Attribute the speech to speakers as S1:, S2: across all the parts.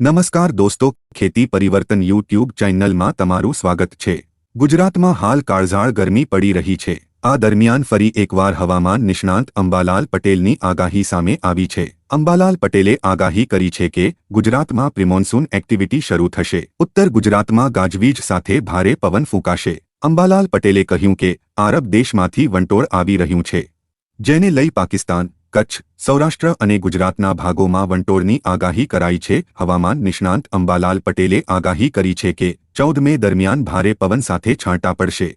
S1: નમસ્કાર દોસ્તો, ખેતી પરિવર્તન યુટ્યુબ ચેનલમાં તમારું સ્વાગત છે. ગુજરાતમાં હાલ કાળઝાળ ગરમી પડી રહી છે. આ દરમિયાન ફરી એકવાર હવામાન નિષ્ણાંત અંબાલાલ પટેલની આગાહી સામે આવી છે. અંબાલાલ પટેલે આગાહી કરી છે કે, ગુજરાતમાં પ્રિમોન્સૂન એક્ટિવિટી શરૂ થશે. ઉત્તર ગુજરાતમાં ગાજવીજ સાથે ભારે પવન ફૂંકાશે. અંબાલાલ પટેલે કહ્યું કે, આરબ દેશમાંથી વંટોળ આવી રહ્યું છે. જેને લઈ પાકિસ્તાન કચ્છ, સૌરાષ્ટ્ર અને ગુજરાતના ભાગોમાં વંટોળની આગાહી કરાઈ છે. હવામાન નિષ્ણાંત અંબાલાલ પટેલે આગાહી કરી છે કે ચૌદ મે દરમિયાન ભારે પવન સાથે છાંટા પડશે.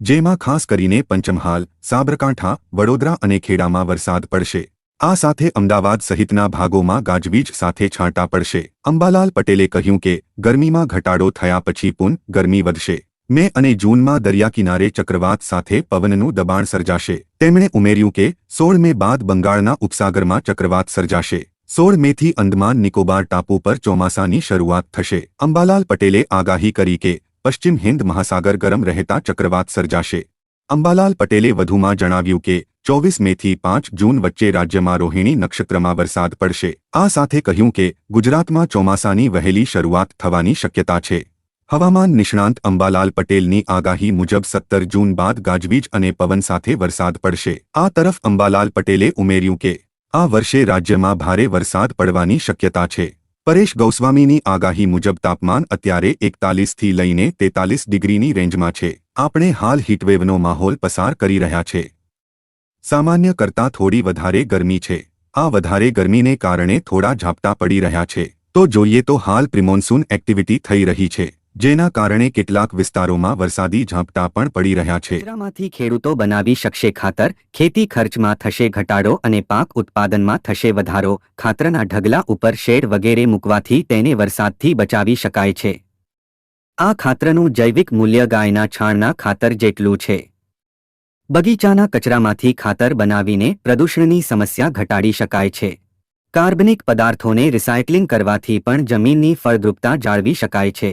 S1: જેમાં ખાસ કરીને પંચમહાલ, સાબરકાંઠા, વડોદરા અને ખેડામાં વરસાદ પડશે. આ સાથે અમદાવાદ સહિતના ભાગોમાં ગાજવીજ સાથે છાંટા પડશે. અંબાલાલ પટેલે કહ્યું કે ગરમીમાં ઘટાડો થયા પછી પુન ગરમી વધશે. મે અને જૂનમાં દરિયા કિનારે ચક્રવાત સાથે પવનનું દબાણ સર્જાશે. તેમણે ઉમેર્યું કે, સોળ મે બાદ બંગાળના ઉપસાગરમાં ચક્રવાત સર્જાશે. સોળ મેથી અંદમાન નિકોબાર ટાપુ પર ચોમાસાની શરૂઆત થશે. અંબાલાલ પટેલે આગાહી કરી કે, પશ્ચિમ હિન્દ મહાસાગર ગરમ રહેતા ચક્રવાત સર્જાશે. અંબાલાલ પટેલે વધુમાં જણાવ્યું કે, ચોવીસ મેથી પાંચ જૂન વચ્ચે રાજ્યમાં રોહિણી નક્ષત્રમાં વરસાદ પડશે. આ સાથે કહ્યું કે, ગુજરાતમાં ચોમાસાની વહેલી શરૂઆત થવાની શક્યતા છે. હવામાન નિષ્ણાંત અંબાલાલ પટેલની આગાહી મુજબ સત્તર જૂન બાદ ગાજવીજ અને પવન સાથે વરસાદ પડશે. આ તરફ અંબાલાલ પટેલે ઉમેર્યું કે, આ વર્ષે રાજ્યમાં ભારે વરસાદ પડવાની શક્યતા છે. પરેશ ગૌસ્વામીની આગાહી મુજબ તાપમાન અત્યારે એકતાલીસથી લઈને તેતાલીસ ડિગ્રીની રેન્જમાં છે. આપણે હાલ હીટવેવનો માહોલ પસાર કરી રહ્યા છે. સામાન્ય કરતાં થોડી વધારે ગરમી છે. આ વધારે ગરમીને કારણે થોડા ઝાપટા પડી રહ્યા છે. તો જોઈએ તો હાલ પ્રિમોન્સૂન એક્ટિવિટી થઈ રહી છે. જેના કારણે કેટલાક વિસ્તારોમાં વરસાદી ઝાપટા પણ પડી રહ્યા છે.
S2: કચરામાંથી ખેડૂતો બનાવી શકશે ખાતર, ખેતી ખર્ચમાં થશે ઘટાડો અને પાક ઉત્પાદનમાં થશે વધારો. ખાતરના ઢગલા ઉપર શેડ વગેરે મૂકવાથી તેને વરસાદથી બચાવી શકાય છે. આ ખાતરનું જૈવિક મૂલ્ય ગાયના છાણના ખાતર જેટલું છે. બગીચાના કચરામાંથી ખાતર બનાવીને પ્રદૂષણની સમસ્યા ઘટાડી શકાય છે. કાર્બનિક પદાર્થોને રિસાયકલિંગ કરવાથી પણ જમીનની ફળદ્રુપતા જાળવી શકાય છે.